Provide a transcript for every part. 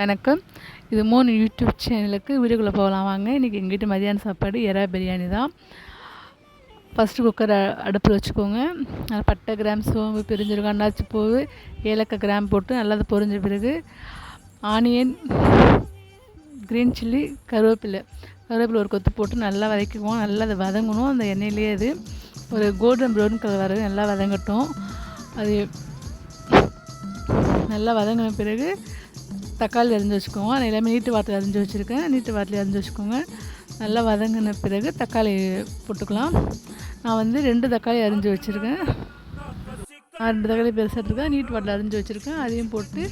வணக்கம். இது மூணு யூடியூப் சேனலுக்கு வீடியோக்குள்ளே போகலாம் வாங்க. இன்றைக்கி எங்கள் வீட்டு மதியான சாப்பாடு எறா பிரியாணி தான். ஃபஸ்ட்டு குக்கர் அடுப்பில் வச்சுக்கோங்க. நல்லா பட்டை கிராம் சோம்பு பிரிஞ்சிருக்கும் அண்ணாச்சி பூவு ஏலக்காய் கிராம் போட்டு நல்லா அது பொரிஞ்ச பிறகு ஆனியன் க்ரீன் சில்லி கருவேப்பிலை. கருவேப்பிலை ஒரு கொத்து போட்டு நல்லா வதக்கிக்குவோம். நல்லா அதை வதங்கணும். அந்த எண்ணெயிலேயே அது ஒரு கோல்டன் ப்ரௌன் கலர் வர நல்லா வதங்கட்டும். அது நல்லா வதங்கின பிறகு தக்காளி அரிஞ்சு வச்சுக்கோங்க. நான் எல்லாமே நீட்டு வாரத்தில் அரிஞ்சு வச்சுருக்கேன். நீட்டு வாரத்தில் அரிஞ்சு வச்சுக்கோங்க. நல்லா வதங்கின பிறகு தக்காளி போட்டுக்கலாம். நான் வந்து ரெண்டு தக்காளி அரிஞ்சு வச்சுருக்கேன். ரெண்டு தக்காளி பெருசாக இருக்கேன் நீட்டு வாட்டில் அரிஞ்சு வச்சுருக்கேன். அதையும் போட்டு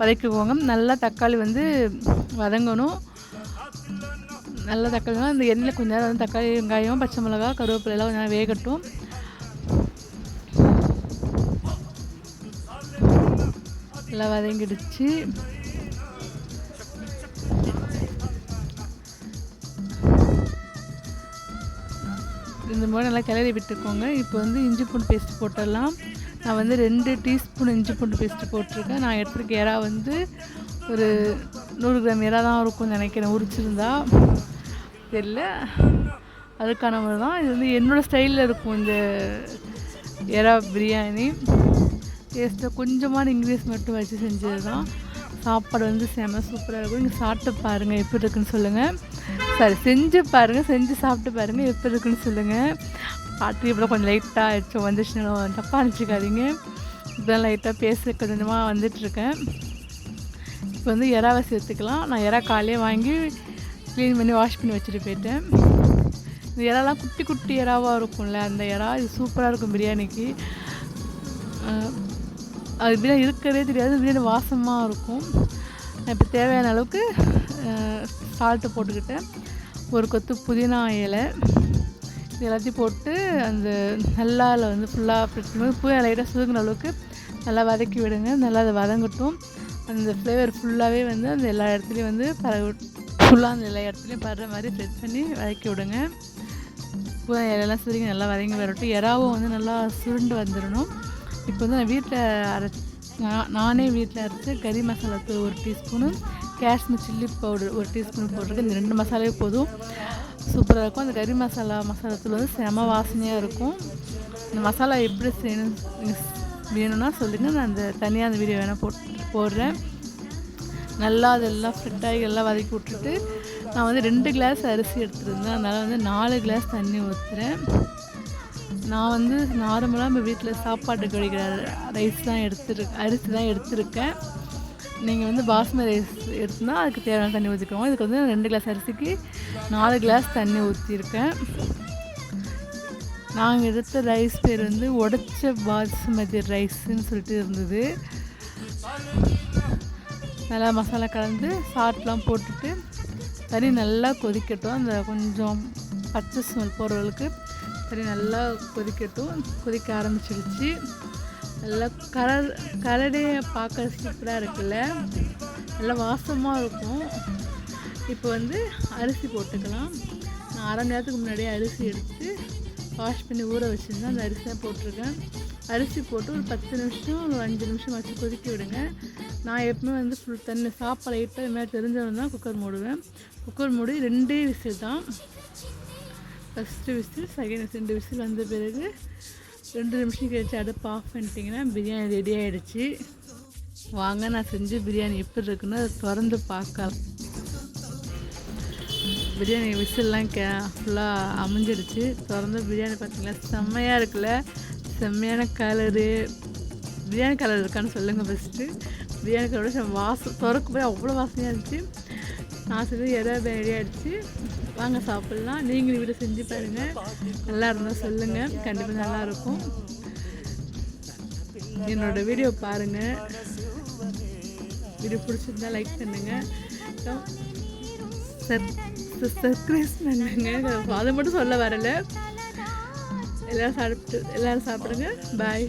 வதக்கிக்கோங்க. நல்லா தக்காளி வந்து வதங்கணும். நல்லா தக்காளி அந்த எண்ணெயில் கொஞ்ச நேரம் வந்து தக்காளி வெங்காயம் பச்சை மிளகா கருவேப்பிலை எல்லாம் கொஞ்சம் நேரம் வேகட்டும். நல்லா வதங்கிடுச்சு. இந்த மாதிரி நல்லா கிளறி விட்டுக்கோங்க. இப்போ வந்து இஞ்சி பூண்டு பேஸ்ட் போட்டுடலாம். நான் வந்து ரெண்டு டீஸ்பூன் இஞ்சி பூண்டு பேஸ்ட்டு போட்டிருக்கேன். நான் எடுத்துருக்க இறா வந்து ஒரு நூறு கிராம் இறா தான் இருக்கும்னு நினைக்கிறேன். உரிச்சிருந்தா. தெரியல. அதுக்கான மாதிரி தான். இது வந்து என்னோடய ஸ்டைலில் இருக்கும் இந்த எறா பிரியாணி. டேஸ்ட்டை கொஞ்சமான இங்கிலீஷ் மட்டும் வச்சு செஞ்சது தான் சாப்பாடு வந்து செம சூப்பராக இருக்கும். நீங்கள் சாப்பிட்டு பாருங்கள் எப்படி இருக்குன்னு சொல்லுங்கள் சரி செஞ்சு பாருங்கள் செஞ்சு சாப்பிட்டு பாருங்கள் எப்படி இருக்குன்னு சொல்லுங்கள் பார்த்து இப்போ கொஞ்சம் லைட்டாக ஆயிடுச்சு வந்துச்சுன்னா தப்பாக நினச்சிக்காதீங்க. இப்போதான் லைட்டாக பேச கொஞ்சமாக வந்துட்டுருக்கேன் இப்போ வந்து இறாவை சேர்த்துக்கலாம் நான் இறா காலையே வாங்கி க்ளீன் பண்ணி வாஷ் பண்ணி வச்சுட்டு போயிட்டேன். இந்த இறாலாம் குட்டி குட்டி இறாவாக இருக்கும்ல அந்த இறா இது சூப்பராக இருக்கும் பிரியாணிக்கு. அது பிரியாணி இருக்கிறதே தெரியாது பிரியாணி வாசமாக இருக்கும். இப்போ தேவையான அளவுக்கு சால்ட்டு போட்டுக்கிட்டேன். ஒரு கொத்து புதினா இலை இது எல்லாத்தையும் போட்டு அந்த நல்லா அதில் வந்து ஃபுல்லாக பிடிக்கும்போது புதினா லைட்டாக சுதுங்கிற அளவுக்கு நல்லா வதக்கி விடுங்க. நல்லா அதை வதங்கட்டும். அந்த ஃப்ளேவர் ஃபுல்லாகவே வந்து அந்த எல்லா இடத்துலையும் வந்து பரவ ஃபுல்லாக அந்த எல்லா இடத்துலையும் படுற மாதிரி செட் பண்ணி வதக்கி விடுங்க. புதினா இலையெல்லாம் சுருங்கி நல்லா வதங்கி வரட்டும். இறாவும் வந்து நல்லா சுருண்டு வந்துடணும். இப்போ வந்து நான் வீட்டில் அரைச்சி நான் நானே வீட்டில் அரைச்சி கறி மசாலா தூள் ஒரு டீஸ்பூனு காஷ்மீர் சில்லி பவுடர் ஒரு டீஸ்பூன் போட்டிருக்கேன் இந்த ரெண்டு மசாலாவே போதும். சூப்பராக இருக்கும். அந்த கறி மசாலா மசாலா தூள் வந்து செம வாசனையாக இருக்கும். இந்த மசாலா எப்படி செய்யணும் வேணும்னா சொல்லுங்கள் நான் அந்த தனியாக அந்த வீடியோ வேணால் போட்டு போடுறேன். நல்லா அதெல்லாம் ஃபிட்டாகி எல்லாம் வதக்கி விட்டுட்டு நான் வந்து ரெண்டு கிளாஸ் அரிசி எடுத்துருந்தேன். அதனால் வந்து நாலு கிளாஸ் தண்ணி ஊற்றுறேன் நான் வந்து நார்மலாக நம்ம வீட்டில் சாப்பாட்டுக்கு கிடைக்கிற ரைஸ் தான் எடுத்துரு அரிசி தான் எடுத்திருக்கேன். நீங்கள் வந்து பாஸ்மதி ரைஸ் எடுத்துனா அதுக்கு தேவையான தண்ணி ஊற்றிக்கோங்க இதுக்கு வந்து ரெண்டு கிளாஸ் அரிசிக்கு நாலு கிளாஸ் தண்ணி ஊற்றிருக்கேன் நாங்கள் எடுத்த ரைஸ் பேர் வந்து உடச்ச பாஸ்மதி ரைஸ்ன்னு சொல்லிட்டு இருந்தது. நல்லா மசாலா கலந்து சாட்லாம் போட்டுட்டு தண்ணி நல்லா கொதிக்கட்டும். அந்த கொஞ்சம் பச்சை ஸ்மெல் போகிறவங்களுக்கு சரி நல்லா கொதிக்கட்டும். கொதிக்க ஆரம்பிச்சிருச்சு. நல்லா கலர் கலரே பார்க்க சூப்பராக இருக்குல்ல? நல்லா வாசமாக இருக்கும். இப்போ வந்து அரிசி போட்டுக்கலாம். நான் அரை நேரத்துக்கு முன்னாடியே அரிசி எடுத்து வாஷ் பண்ணி ஊற வச்சுருந்தேன். அந்த அரிசி தான் போட்டிருக்கேன். அரிசி போட்டு ஒரு பத்து நிமிஷம் ஒரு அஞ்சு நிமிஷம் வச்சு கொதிக்க விடுங்க. நான் எப்பவுமே வந்து ஃபுல் தண்ணி சாப்பாடு லைட்டாக இது மாதிரி தெரிஞ்சவன் தான் குக்கர் மூடுவேன். குக்கர் மூடி ரெண்டே விசில் தான். ஃபஸ்ட்டு விசில் செகண்ட் ரெண்டு விசில் வந்த பிறகு ரெண்டு நிமிஷம் கழிச்சு அடுப்பு ஆஃப் பண்ணிட்டீங்கன்னா பிரியாணி ரெடி ஆகிடுச்சு வாங்க நான் செஞ்சு பிரியாணி எப்படி இருக்குன்னு அதை திறந்து பார்க்கலாம். பிரியாணி விசில்லாம் கே ஃபுல்லாக அமைஞ்சிடுச்சு திறந்து பிரியாணி பார்த்திங்களா? செம்மையாக இருக்குல்ல? செம்மையான கலரு பிரியாணி கலர் இருக்கான்னு சொல்லுங்கள் ஃபஸ்ட்டு பிரியாணி கலரோட வாசம் திறக்க போய் அவ்வளோ வாசனையாக இருந்துச்சு. நான் செஞ்சு எதாவது ரெடி ஆகிடுச்சு வாங்க சாப்பிட்லாம். நீங்களும் வீடு செஞ்சு பாருங்கள் நல்லா இருந்தால் சொல்லுங்கள் கண்டிப்பாக நல்லாயிருக்கும் என்னோடய வீடியோ பாருங்கள் வீடியோ பிடிச்சிருந்தா லைக் பண்ணுங்கள் சர்ப்ரைஸ் பண்ணுங்க. அதை மட்டும் சொல்ல வரல. எல்லோரும் சாப்பிட்டு எல்லோரும் சாப்பிடுங்க. பாய்